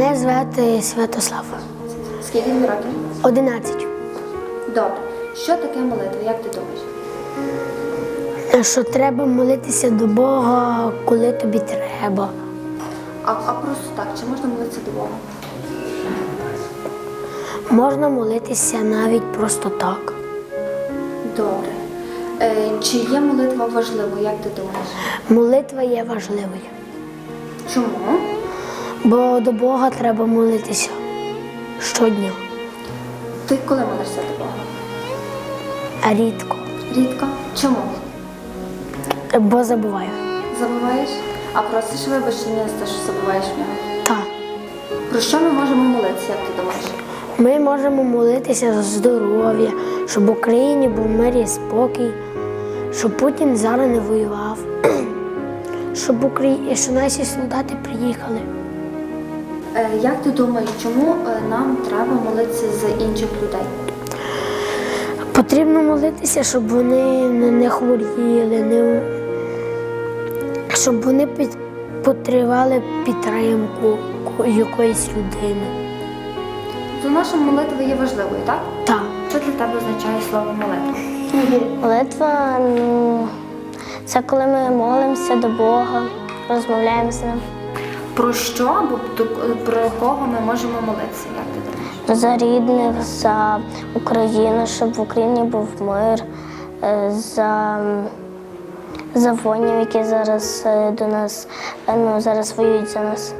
Мене звати Святослав. Скільки років? 11. Добре. Що таке молитва? Як ти думаєш? Що треба молитися до Бога, коли тобі треба. А, а просто так, чи можна молитися до Бога? Можна молитися навіть просто так. Добре. Е, чи є молитва важливою, як ти думаєш? Молитва є важливою, Чому? Бо до Бога треба молитися щодня, Ти коли молишся до Бога? а рідко, Рідко. Чому? бо забуваю. Забуваєш? А просиш вибачення за те, що забуваєш в нього? Так. Про що ми можемо молитися, як ти думаєш? Ми можемо молитися за здоров'я, щоб в Україні був мир і спокій, щоб Путін зараз не воював, щоб Украї... щоб наші солдати приїхали. Е, як ти думаєш, чому е, нам треба молитися за інших людей? Потрібно молитися, щоб вони не хворіли, не... щоб вони під... потривали підтримку якоїсь людини. То наша молитва є важливою, так? Так. Що для тебе означає слово молитва? Молитва ну, це коли ми молимося до Бога, розмовляємо з ним Про що або про кого ми можемо молитися, як ти думаєш? за рідних, за Україну, щоб в Україні був мир, е, за, за воїнів, які зараз е, до нас е, ну, зараз воюють за нас.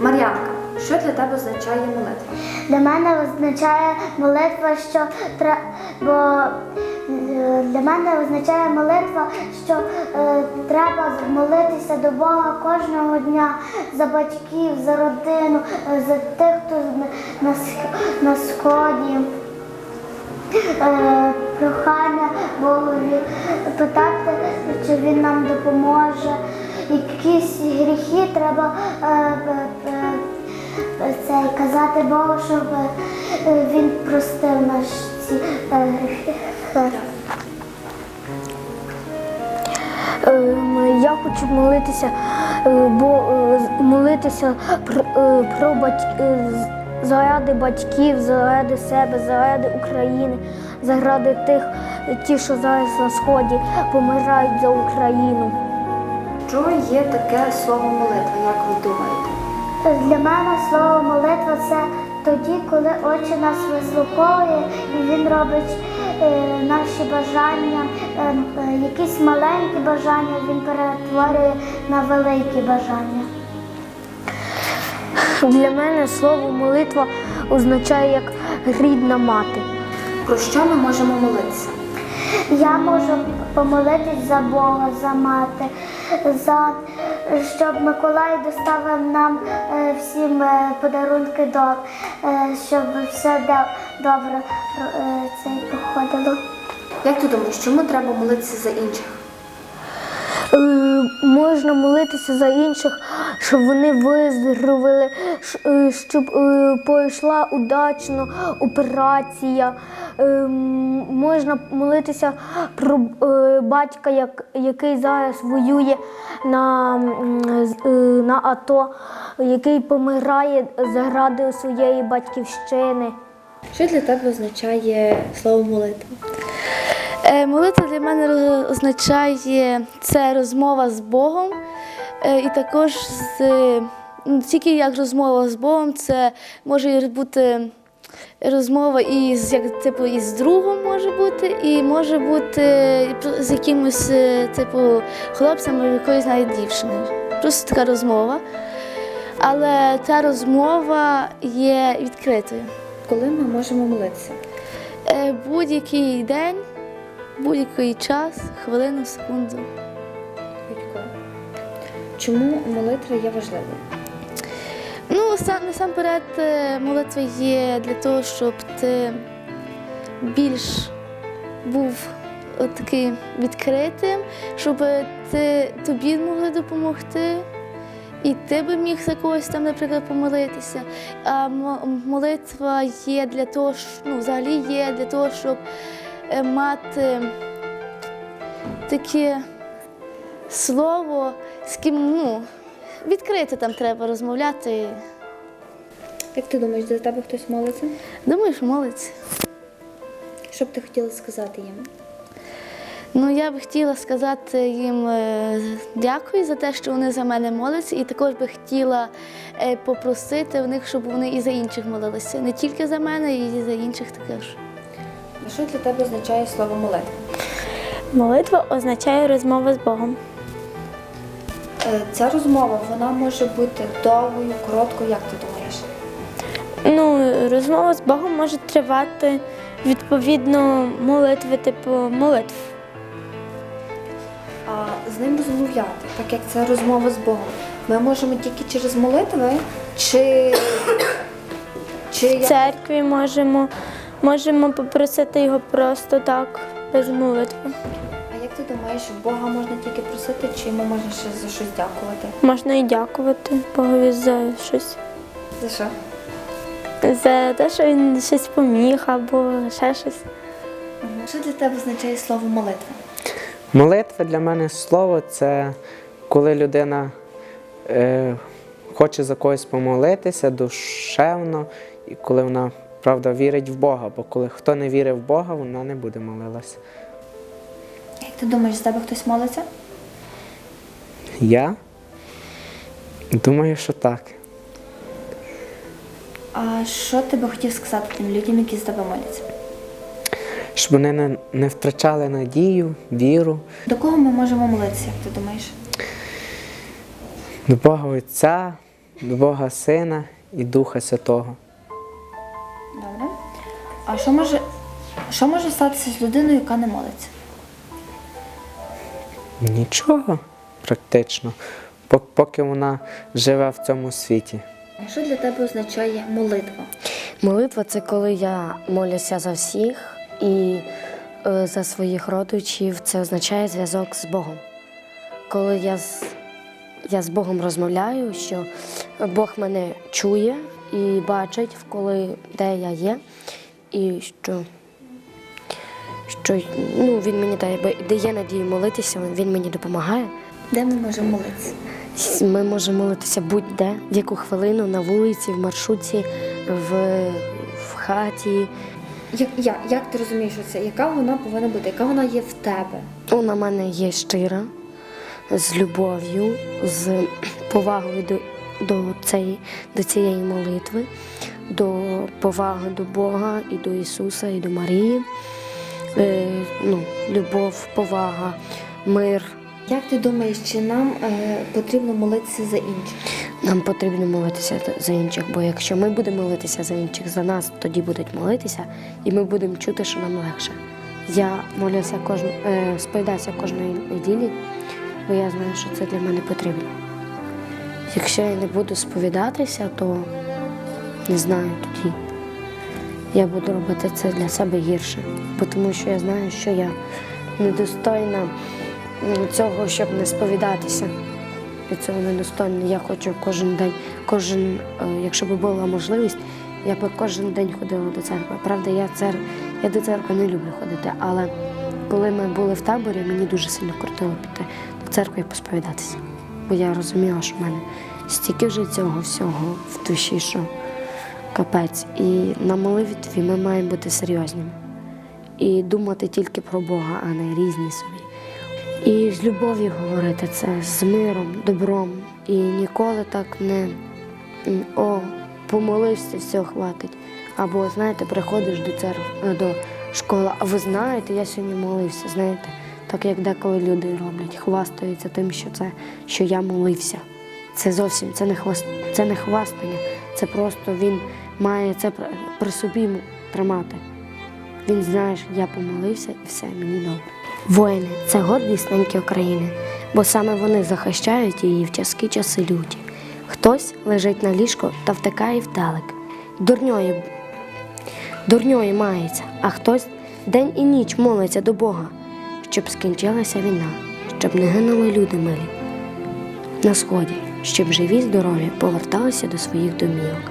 Мар'янка, що для тебе означає молитва? Для мене означає молитва, що тре- бо е, для мене означає молитва, що е, треба молитися до Бога кожного дня за батьків, за родину, е, за тих, хто на, сході. Е, прохання Богові питати, чи він нам допоможе. Якісь гріхи треба казати Богу, щоб він простив наші ці е, гріхи. Хочу молитися, е, бо е, молитися про, е, про бать- е, заради батьків, заради себе, заради України, заради тих, ті, що зараз на сході помирають за Україну. Що є таке слово молитва, як ви думаєте? Для мене слово молитва це тоді, коли очі нас вислуховує і він робить е, наші бажання, е, е, якісь маленькі бажання він перетворює на великі бажання. Для мене слово молитва означає як рідна мати. Про що ми можемо молитися? Я можу помолитись за Бога, за мати, за щоб Миколай доставив нам е, всім е, подарунки до, е, щоб все добре це проходило. Як ти думаєш, чому треба молитися за інших? Можна молитися за інших, щоб вони виздоровили, е, щоб е, пройшла удачно операція. Е, Можна молитися про батька, який зараз воює на, на АТО, який помирає заради своєї батьківщини. Що для тебе означає слово молитва? Е, Молитва для мене означає це розмова з Богом, е, і також з ну, тільки як розмова з Богом, це може бути розмова і з як типу і з другом може бути, і може бути з якимось е, типу хлопцем або якоюсь навіть дівчиною. Просто така розмова. Але та розмова є відкритою. Коли ми можемо молитися? Будь-який день, будь-який час, хвилину, секунду. Чому молитва є важливою? Ну, сам насамперед, е, молитва є для того, щоб ти більш був от такий відкритим, щоб ти, тобі могли допомогти. І ти би міг за когось там, наприклад, помолитися. А молитва є для того, ну, взагалі є для того, щоб е, мати таке слово, з ким, ну, відкрито там треба розмовляти. Як ти думаєш, до тебе хтось молиться? Думаю, що молиться. Що б ти хотіла сказати їм? Ну, я б хотіла сказати їм е, дякую за те, що вони за мене моляться, і також би хотіла е, попросити в них, щоб вони і за інших молилися. Не тільки за мене, і за інших також. Що для тебе означає слово молитва? Молитва означає розмова з Богом. Е, Ця розмова вона може бути довгою, короткою, як ти думаєш? Ну, розмова з Богом може тривати відповідно молитви, типу молитв. А з ним розмовляти, так як це розмова з Богом, ми можемо тільки через молитви, чи, чи В як? церкві можемо, можемо попросити його просто так, без молитви. А як ти думаєш, Бога можна тільки просити, чи йому можна ще за щось дякувати? Можна і дякувати Богові за щось. За що? За те, що він щось поміг або ще щось. Що для тебе означає слово молитва? Молитва для мене слово це коли людина е, хоче за когось помолитися душевно, і коли вона правда вірить в Бога. Бо коли хто не вірить в Бога, вона не буде молилася. Як ти думаєш, з тебе хтось молиться? Я думаю, що так. А що ти би хотів сказати тим людям, які з тебе моляться? Щоб вони не, не втрачали надію, віру До кого ми можемо молитися, як ти думаєш? до Бога Отця, до Бога Сина і Духа Святого. А що може, що може статися з людиною, яка не молиться? Нічого практично, пок- поки вона живе в цьому світі. А що для тебе означає молитва? Молитва це коли я молюся за всіх і е, за своїх родичів. Це означає зв'язок з Богом. Коли я з, я з Богом розмовляю, що Бог мене чує і бачить, коли де я є, і що, що ну, він мені дає, дає надію молитися, він мені допомагає. Де ми можемо молитися? Ми можемо молитися будь-де, в яку хвилину, на вулиці, в маршрутці, в, в хаті. Як, як, як ти розумієш це? Яка вона повинна бути? Яка вона є в тебе? Вона в мене є щира, з любов'ю, з повагою до, до, цієї, до цієї молитви, до поваги до Бога і до Ісуса, і до Марії. Е, ну, любов, повага, мир. Як ти думаєш, чи нам е, потрібно молитися за інших? Нам потрібно молитися за інших, бо якщо ми будемо молитися за інших, за нас тоді будуть молитися, і ми будемо чути, що нам легше. Я молюся кожн... е, сповідаюся кожної неділі, бо я знаю, що це для мене потрібно. Якщо я не буду сповідатися, то не знаю тоді. Я буду робити це для себе гірше, тому що я знаю, що я недостойна цього, щоб не сповідатися я цього недостойна. Я хочу кожен день, кожен, е, якщо б була можливість, я б кожен день ходила до церкви. Правда, я цер... я до церкви не люблю ходити, але коли ми були в таборі, мені дуже сильно крутило піти до церкви і посповідатися. Бо я розуміла, що в мене стільки вже цього всього в душі, що капець. І на молитві ми маємо бути серйозними і думати тільки про Бога, а не різні собі. І з любов'ю говорити це, з миром, добром. І ніколи так не о, помолився, все хватить. Або, знаєте, приходиш до церкви, до школи, а ви знаєте, я сьогодні молився, знаєте, так як деколи люди роблять, хвастаються тим, що це, що я молився. Це зовсім це не хваст, це не хвастання, це просто він має це при- собі тримати. Він знає, що я помолився і все, мені добре. Воїни це гордість неньки України, бо саме вони захищають її в тяжкі часи люті. Хтось лежить на ліжку та втикає вдалек. Дурньою, дурньою мається, а хтось день і ніч молиться до Бога, щоб скінчилася війна, щоб не гинули люди милі на сході, щоб живі здорові поверталися до своїх домівок,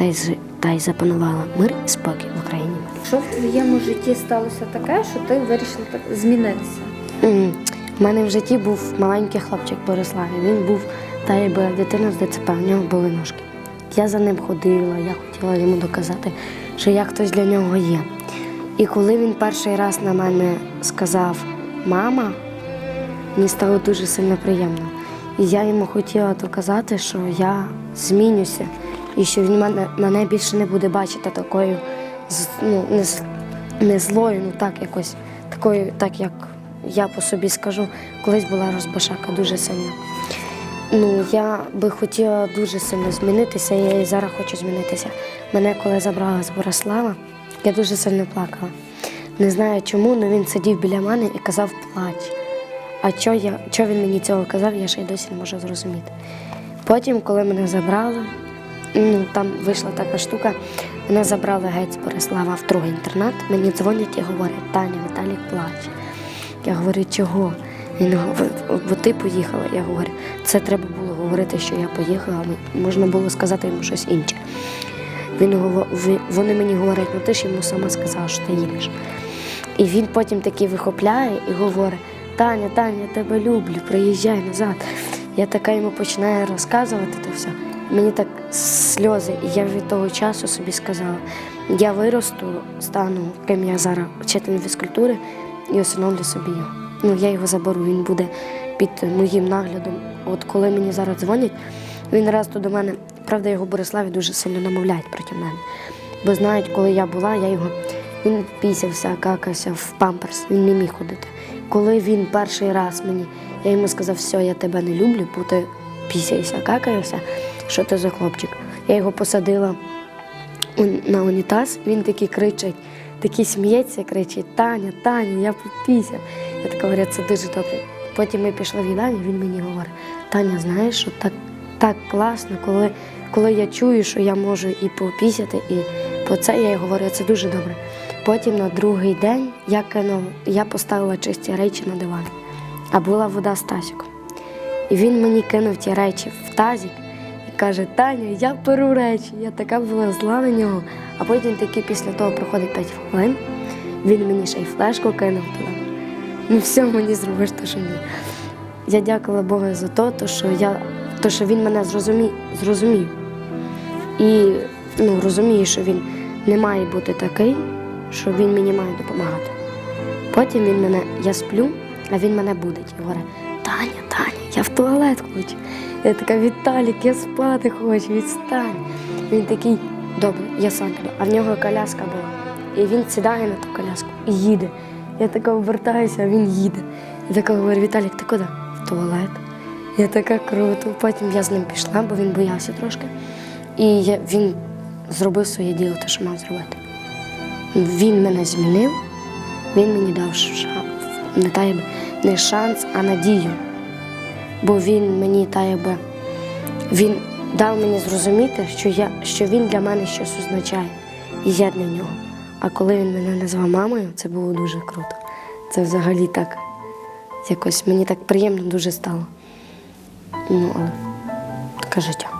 та й, та й запанувала мир і спокій в Україні. Що в твоєму житті сталося таке, що ти вирішила так змінитися? М, У мене в житті був маленький хлопчик Борислав. Він був та якби дитина з ДЦП, в нього були ножки. Я за ним ходила, я хотіла йому доказати, що я хтось для нього є. І коли він перший раз на мене сказав Мама, мені стало дуже сильно приємно. І я йому хотіла доказати, що я змінюся і що він мене, мене більше не буде бачити такою ну, не, не злою, ну так якось такою, так як я по собі скажу, колись була розбашака дуже сильно. Ну, я би хотіла дуже сильно змінитися, я і зараз хочу змінитися. Мене коли забрала з Борислава, я дуже сильно плакала. Не знаю чому, але він сидів біля мене і казав плач. А що я, що він мені цього казав, я ще й досі не можу зрозуміти. Потім, коли мене забрали, ну там вийшла така штука, мене забрали геть з Борислава в другий інтернат. Мені дзвонять і говорять, Таня, Віталік плаче. Я говорю, чого? Він говорить, бо ти поїхала. Я говорю, це треба було говорити, що я поїхала, можна було сказати йому щось інше. Він вони мені говорять, ну ти ж йому сама сказала, що ти їдеш. І він потім таки вихопляє і говорить: Таня, Таня, я тебе люблю, приїжджай назад. Я така йому починаю розказувати то все. Мені так сльози, і я від того часу собі сказала, я виросту, стану, ким я зараз вчителем фізкультури і усиновлю собі його. Ну, я його заберу, він буде під моїм наглядом. От коли мені зараз дзвонять, він раз до мене, правда, його Бориславі дуже сильно намовляють проти мене. Бо знають, коли я була, я його він пісявся, какався в памперс, він не міг ходити. Коли він перший раз мені, я йому сказав, все, я тебе не люблю, бо ти пісяєшся, какаєшся, що ти за хлопчик. Я його посадила на унітаз, він такий кричить, такий сміється, кричить: Таня, Таня, я попісяв. Я така говорю, це дуже добре. Потім ми пішли в їдальню, він мені говорить, Таня, знаєш, що так, так класно, коли, коли я чую, що я можу і попісяти, і по це я й говорю, це дуже добре. Потім на другий день я кинув, я поставила чисті речі на диван, а була вода з тазиком. І він мені кинув ті речі в тазик і каже: Таня, я перу речі. Я така була зла на нього. А потім таки після того проходить 5 хвилин. Він мені ще й флешку кинув туди. Ну все мені зробиш, то що мені. Я дякувала Богу за те, що я, то, що він мене зрозумів, зрозумів. І ну, розумію, що він не має бути такий, що він мені має допомагати. Потім він мене, я сплю, а він мене будить і говорить: Таня, Таня, я в туалет хочу. Я така, Віталік, я спати хочу, відстань. Він такий, добре, я сам піду. А в нього коляска була. І він сідає на ту коляску і їде. Я така обертаюся, а він їде. Я така говорю, Віталік, ти куди? В туалет. Я така круто. Потім я з ним пішла, бо він боявся трошки. І я, він зробив своє діло, те, що мав зробити. Він мене змінив, він мені дав шанс, не, та не шанс, а надію. Бо він мені та якби, він дав мені зрозуміти, що, я, що він для мене щось означає, і я для нього. А коли він мене назвав мамою, це було дуже круто. Це взагалі так якось мені так приємно дуже стало. Ну, але таке життя.